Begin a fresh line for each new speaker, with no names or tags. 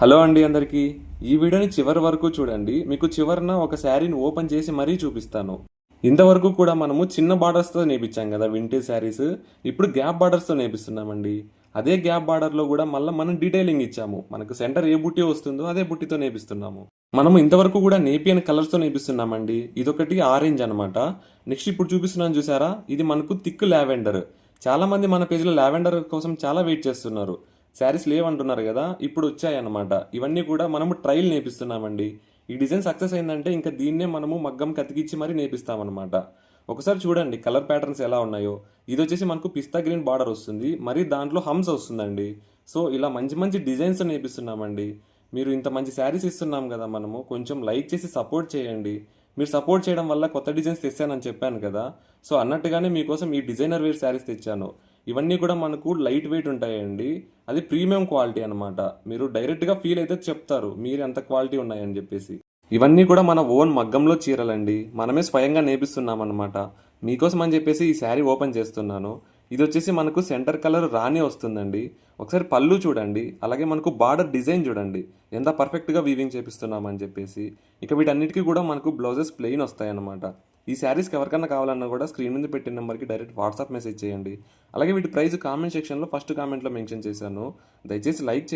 Hello అండి అందరికీ. ఈ వీడియోని చివరి వరకు చూడండి. మీకు చివరన ఒక శారీని ఓపెన్ చేసి మరీ చూపిస్తాను. ఇంతవరకు కూడా మనము చిన్న బార్డర్స్తో నేపించాం కదా వింటేజ్ శారీస్. ఇప్పుడు గ్యాప్ బార్డర్స్తో నేపిస్తున్నామండి. అదే గ్యాప్ బార్డర్లో కూడా మళ్ళీ మనం డీటెయిలింగ్ ఇచ్చాము. మనకు సెంటర్ ఏ బుట్టి వస్తుందో అదే బుట్టితో నేపిస్తున్నాము. మనము ఇంతవరకు కూడా నేపియన్ కలర్స్తో నేపిస్తున్నామండి. ఇదొకటి ఆరెంజ్ అనమాట నెక్స్ట్ ఇప్పుడు చూపిస్తున్నాను చూసారా? ఇది మనకు థిక్ లావెండర్ చాలామంది మన పేజీలో లావెండర్ కోసం చాలా వెయిట్ చేస్తున్నారు. శారీస్ లేవంటున్నారు కదా ఇప్పుడు వచ్చాయన్నమాట. ఇవన్నీ కూడా మనము ట్రయల్ నేర్పిస్తున్నామండి ఈ డిజైన్ సక్సెస్ అయిందంటే ఇంకా దీన్నే మనము మగ్గం కతికిచ్చి మరీ నేపిస్తామన్నమాట. ఒకసారి చూడండి కలర్ ప్యాటర్న్స్ ఎలా ఉన్నాయో. ఇది వచ్చేసి మనకు పిస్తా గ్రీన్ బార్డర్ వస్తుంది. మరి దాంట్లో హమ్స్ వస్తుందండి. సో ఇలా మంచి మంచి డిజైన్స్ నేర్పిస్తున్నామండి మీరు ఇంత మంచి శారీస్ ఇస్తున్నాం కదా మనము. కొంచెం లైక్ చేసి సపోర్ట్ చేయండి. మీరు సపోర్ట్ చేయడం వల్ల కొత్త డిజైన్స్ తెచ్చానని చెప్పాను కదా. సో అన్నట్టుగానే మీకోసం ఈ డిజైనర్ వేర్ శారీస్ తెచ్చాను. ఇవన్నీ కూడా మనకు లైట్ వెయిట్ ఉంటాయండి. అది ప్రీమియం క్వాలిటీ అనమాట మీరు డైరెక్ట్గా ఫీల్ అయితే చెప్తారు. మీరు ఎంత క్వాలిటీ ఉన్నాయని చెప్పేసి. ఇవన్నీ కూడా మన ఓన్ మగ్గంలో చీరలండి. మనమే స్వయంగా నేర్పిస్తున్నాం అనమాట మీకోసం అని చెప్పేసి ఈ శారీ ఓపెన్ చేస్తున్నాను. ఇది వచ్చేసి మనకు సెంటర్ కలర్ రాని వస్తుందండి. ఒకసారి పళ్ళు చూడండి. అలాగే మనకు బార్డర్ డిజైన్ చూడండి. ఎంత పర్ఫెక్ట్గా వీవింగ్ చేపిస్తున్నామని చెప్పేసి. ఇక వీటన్నిటికీ కూడా మనకు బ్లౌజెస్ ప్లెయిన్ వస్తాయన్నమాట. ఈ శారీస్కి ఎవరికన్నా కావాలన్నా కూడా స్క్రీన్ మీద పెట్టిన నెంబర్కి డైరెక్ట్ వాట్సాప్ మెసేజ్ చేయండి. అలాగే వీటి ప్రైస్ కామెంట్ సెక్షన్లో ఫస్ట్ కామెంట్లో మెన్షన్ చేశాను. దయచేసి లైక్ చేయండి.